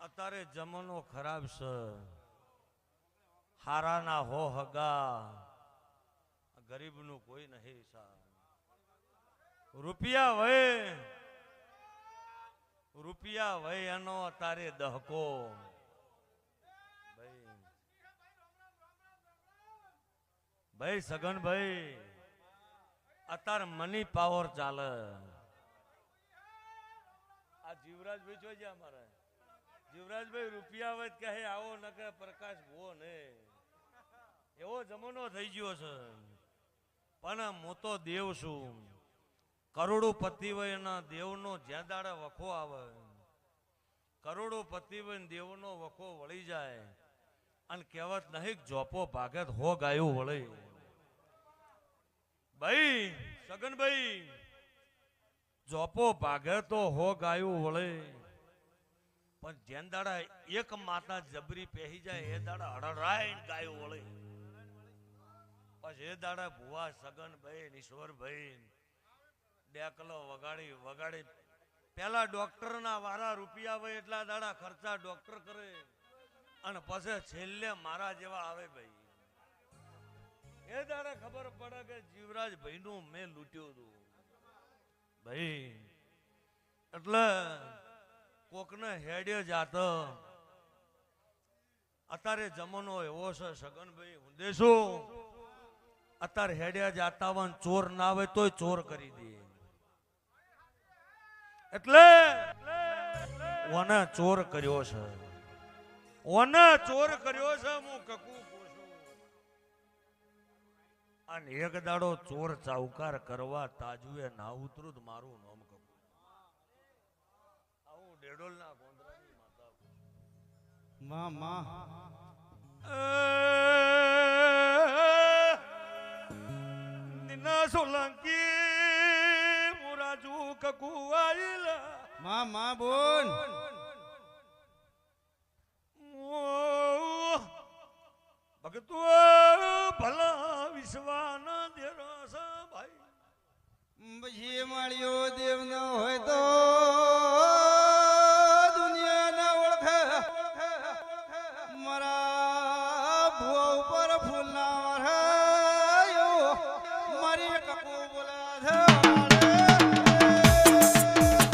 અત્યારે જમાનો ખરાબ છે. હારાના હો હગા. ગરીબનું કોઈ નહીં સાહેબ રૂપિયા વય રૂપિયા વય એનો અત્યારે દહકો ભાઈ ભાઈ સગનભાઈ અત્યારે મની પાવર ચાલે. આ જીવરાજભાઈ જોઈ જાય અમારે. જીવરાજભાઈ રૂપિયા વધ કહે આવો, ન કે પ્રકાશ ભો ને. એવો જમાનો થઈ ગયો છે. પણ હું તો દેવ છું. કરોડોપતિ હોય એના દેવનો જ્યાં દાડે વખો આવે. કરોડોપતિ હોય દેવનો વખો વળી જાય. અને કહેવત નહીં જોપો ભાગત હો ગાયું વળે. ભાઈ સગનભાઈ જોપો ભાગે તો હો ગાયું વળે. પણ જેન દાડા એક માતા જબરી પહેરી જાય, એ દાડા હડરાઈ ગાયું વળે. પછી એ દાડા ભુવા સગનભાઈ ઈશ્વરભાઈ ડેકલો વગાડી વગાડી. પેલા ડોક્ટર ના વારા રૂપિયા હોય એટલા દાડા ખર્ચા ડોક્ટર કરે. અને પછી છેલ્લે મારા જેવા આવે ભાઈ. એ દાડે ખબર પડે કે જીવરાજ ભાઈ નું મેં લૂંટ્યું હતું. ભાઈ, એટલે કોકને હેડે જાત. અત્યારે જમાનો એવો છે, સગનભાઈ, હું દેશું. અત્યારે હેડ્યા જાતા વન ચોર ના આવે તોય ચોર કરી દે. એટલે ઓને ચોર કર્યો છે. ઓને ચોર કર્યો છે હું કકુ અને એક દાડો ચોર ચાવકાર કરવા તાજુએ ના ઉતરું તો મારું નામ કકુ. આવું ડેડોલ ના માં માં. નિના સોલંકી મુરાજુ કકુ આઈલા માં માં બોન ભગતો ભલા વિશ્વાના દેરાસ ભાઈ. પછી માળ્યો દેવ ન હોય તો દુનિયાના ઓળખે. મારા ભુવા ઉપર ફૂલ ના મારી. બોલા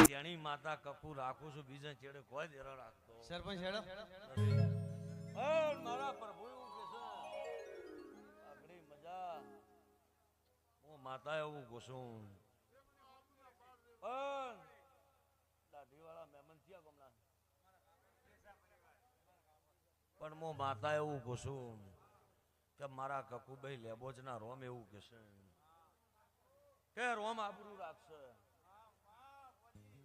તેણી માતા કપુ રાખું છું બીજા ચેડે કોઈ દેરો રાખતો. સરપંચ હેડો. મારા પ્રભુ માતા એવું ઘૂસું પણ દાઢીવાળા મહેમાન થયા ગમના. પણ હું માતા એવું ઘૂસું કે મારા કકુભાઈ લેબોજના રોમ એવું કહેશે. કે રોમ આબરૂ રાખશે.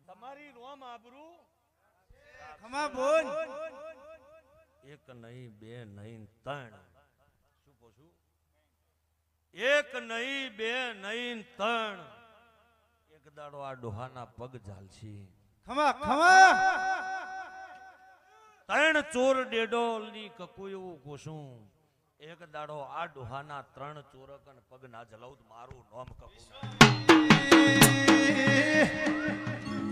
તમારી રોમ આબરૂ ખમા એક નહીં બે નહીં ત્રણ. એક નહીં બે નહીં ત્રણ. એક દાડો આ ડોહાના પગ ઝાલશી. ખમા ખમા. ત્રણ ચોર ડેડોલની ની કકુ એવું ઘોષું. એક દાડો આ ડોહાના ત્રણ ચોરક અને પગ ના જલાવું તો મારું નોમ કકુ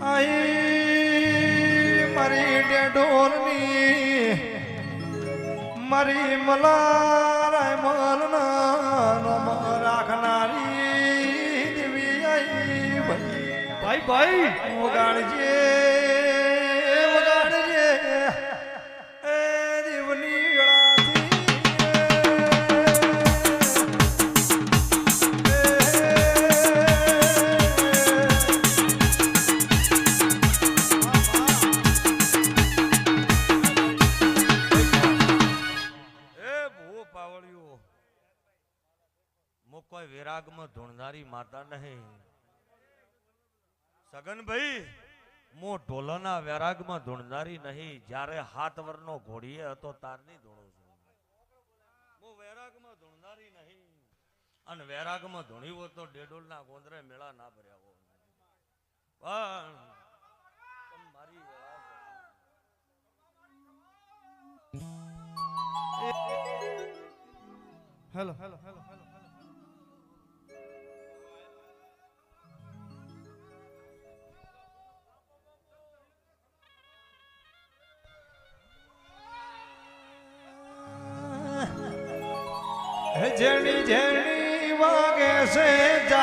આઈ મારી ડેડોલની મારી મલારાય મલના ભાઈ ભાઈ. વગાડજે વગાડજે. એ દેવની ગળાથી એ ભૂ પાવળિયું મો કોઈ વિરાગમાં ધૂણધારી માતા નહીં. સગનભાઈ મો ઢોલાના વૈરાગમાં ધૂણનારી નહીં જ્યારે હાથ વરનો ઘોડીએ હતો તારની ધૂણું છું મો વેરાગમાં ધૂણનારી નહીં અને વેરાગમાં ધૂણી તો ડેડોલના ગોંદરે મેળા ના ભર્યા હોય પણ મારી હેલો હેલો હેલો હેલો જેણી જેણી વાગે છે